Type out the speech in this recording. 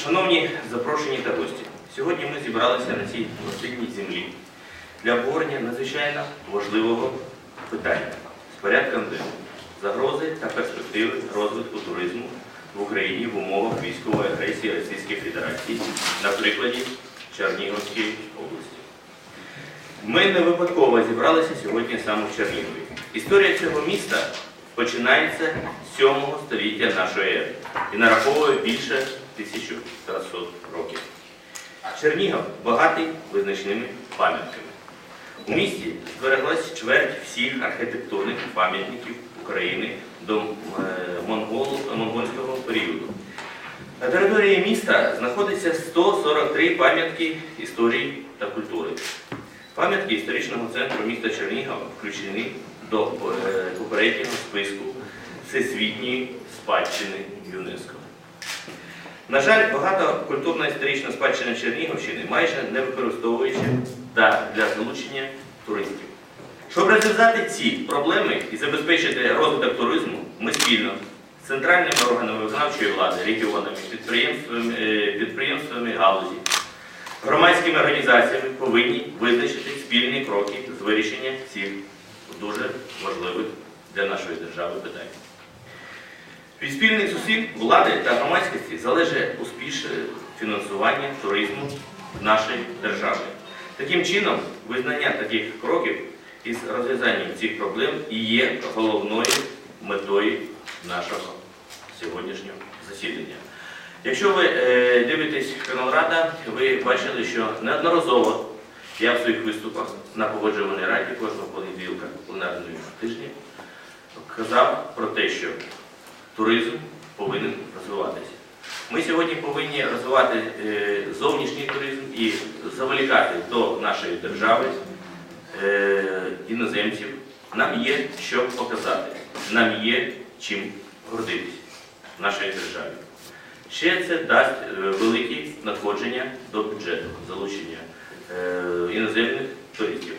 Шановні запрошені та гості, сьогодні ми зібралися на цій гостинній землі для обговорення надзвичайно важливого питання з порядком денним загрози та перспективи розвитку туризму в Україні в умовах військової агресії Російської Федерації на прикладі Чернігівської області. Ми не випадково зібралися сьогодні саме в Чернігові. Історія цього міста починається з 7 століття нашої ери і нараховує більше 1300 років. Чернігов багатий визначними пам'ятками. У місті збереглась чверть всіх архітектурних пам'ятників України до е, монгольського періоду. На території міста знаходиться 143 пам'ятки історії та культури. Пам'ятки історичного центру міста Чернігова включені до е, попереднього списку Всесвітньої спадщини ЮНЕСКО. На жаль, багато культурно-історична спадщина Чернігівщини майже не використовується та для залучення туристів. Щоб розв'язати ці проблеми і забезпечити розвиток туризму, ми спільно з центральними органами виконавчої влади, регіонами, підприємствами, е, підприємствами галузі, громадськими організаціями повинні визначити спільні кроки з вирішення цих дуже важливих для нашої держави питань. Від спільних зусиль влади та громадськості залежить успішне фінансування туризму нашої держави. Таким чином, визнання таких кроків із розв'язанням цих проблем і є головною метою нашого сьогоднішнього засідання. Якщо ви е, дивитесь канал Рада, ви бачили, що неодноразово я в своїх виступах на погоджуваній раді кожного понеділка пленарного тижня казав про те, що туризм повинен розвиватися. Ми сьогодні повинні розвивати е, зовнішній туризм і заволікати до нашої держави е, іноземців. Нам є що показати, нам є чим гордитися в нашій державі. Ще це дасть е, великі надходження до бюджету, залучення іноземних туристів.